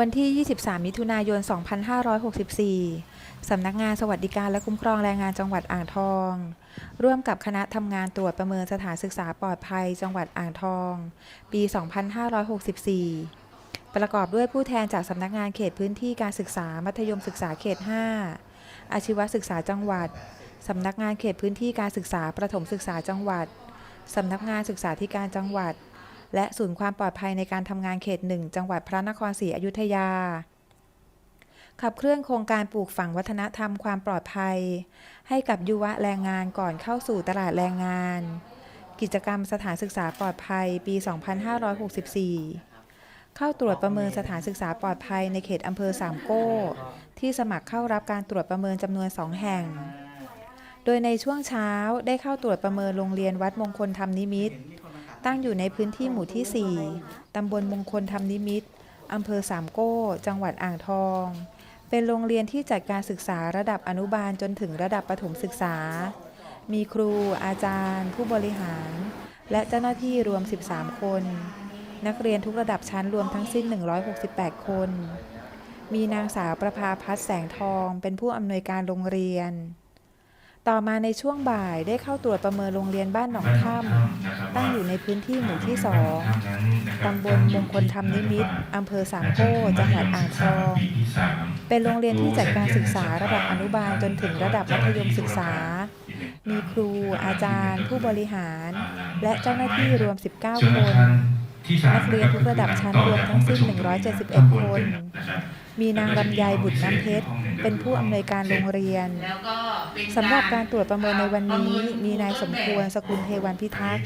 วันที่ 23 มิถุนายน 2564 สำนักงานสวัสดิการและคุ้มครองแรงงานจังหวัดอ่างทอง ร่วมกับคณะทำงานตรวจประเมินสถานศึกษาปลอดภัยจังหวัดอ่างทอง ปี 2564 ประกอบด้วยผู้แทนจากสำนักงานเขตพื้นที่การศึกษามัธยมศึกษาเขต 5 อาชีวศึกษาจังหวัด สำนักงานเขตพื้นที่การศึกษาประถมศึกษาจังหวัด สำนักงานศึกษาธิการจังหวัด และศูนย์ความปลอดภัยในการทำงานเขตหนึ่งจังหวัดพระนครศรีอยุธยา ขับเคลื่อนโครงการปลูกฝังวัฒนธรรมความปลอดภัย ให้กับยุวะแรงงานก่อนเข้าสู่ตลาดแรงงาน กิจกรรมสถานศึกษาปลอดภัยปี 2564เข้าตรวจประเมินสถานศึกษาปลอดภัยในเขตอำเภอสามโก้ ที่สมัครเข้ารับการตรวจประเมินจำนวนสองแห่ง โดยในช่วงเช้าได้เข้าตรวจประเมินโรงเรียนวัดมงคลธรรมนิมิต ตั้งอยู่ในพื้นที่หมู่ที่ 4 ตำบลมงคลธรรมนิมิตอำเภอสามโก้ จังหวัดอ่างทอง เป็นโรงเรียนที่จัดการศึกษาระดับอนุบาลจนถึงระดับประถมศึกษา มีครู อาจารย์ ผู้บริหาร และเจ้าหน้าที่รวม 13 คน นักเรียนทุกระดับชั้นรวมทั้งสิ้น 168 คน มีนางสาวประภาพัฒน์แสงทอง เป็นผู้อำนวยการโรงเรียน ต่อมาในช่วงบ่ายได้เข้าตรวจประเมินโรงเรียนบ้านหนองถ้ำตั้งอยู่ในพื้นที่หมู่ที่2ตำบลมงคลธรรมนิมิตรอำเภอสามโก้จังหวัดอ่างทอง เป็นโรงเรียนที่จัดการศึกษาระดับอนุบาลจนถึงระดับมัธยมศึกษา มีครู อาจารย์ ผู้บริหาร และเจ้าหน้าที่รวม 19 คนนักเรียนทุกระดับชั้นรวมทั้งสิ้น 171 คน มีนางลำไยบุตรน้ำเพชร เป็นผู้อำนวยการโรงเรียนแล้วก็เป็นสำหรับการตรวจประเมินในวันนี้ มีนายสมควรสกุลเทวันพิทักษ์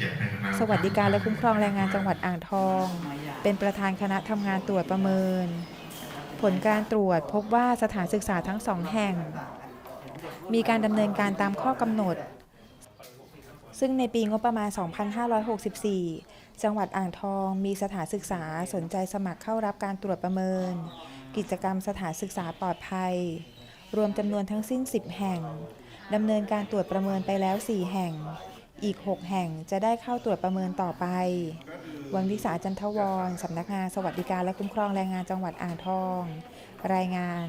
สวัสดิการและคุ้มครองแรงงานจังหวัดอ่างทอง เป็นประธานคณะทำงานตรวจประเมิน ผลการตรวจพบว่าสถานศึกษาทั้งสองแห่ง มีการดำเนินการตามข้อกำหนด ซึ่งในปีงบประมาณ 2564 จังหวัดอ่างทอง มีสถานศึกษาสนใจสมัครเข้ารับการตรวจประเมิน กิจกรรมสถานศึกษาปลอดภัย รวมจำนวนทั้งสิ้น 10 แห่งดำเนินการตรวจประเมินไปแล้ว 4 แห่ง อีก 6 แห่งจะได้เข้าตรวจประเมินต่อไป วังวิสาจันทวรสำนักงานสวัสดิการและคุ้มครองแรงงานจังหวัดอ่างทอง รายงาน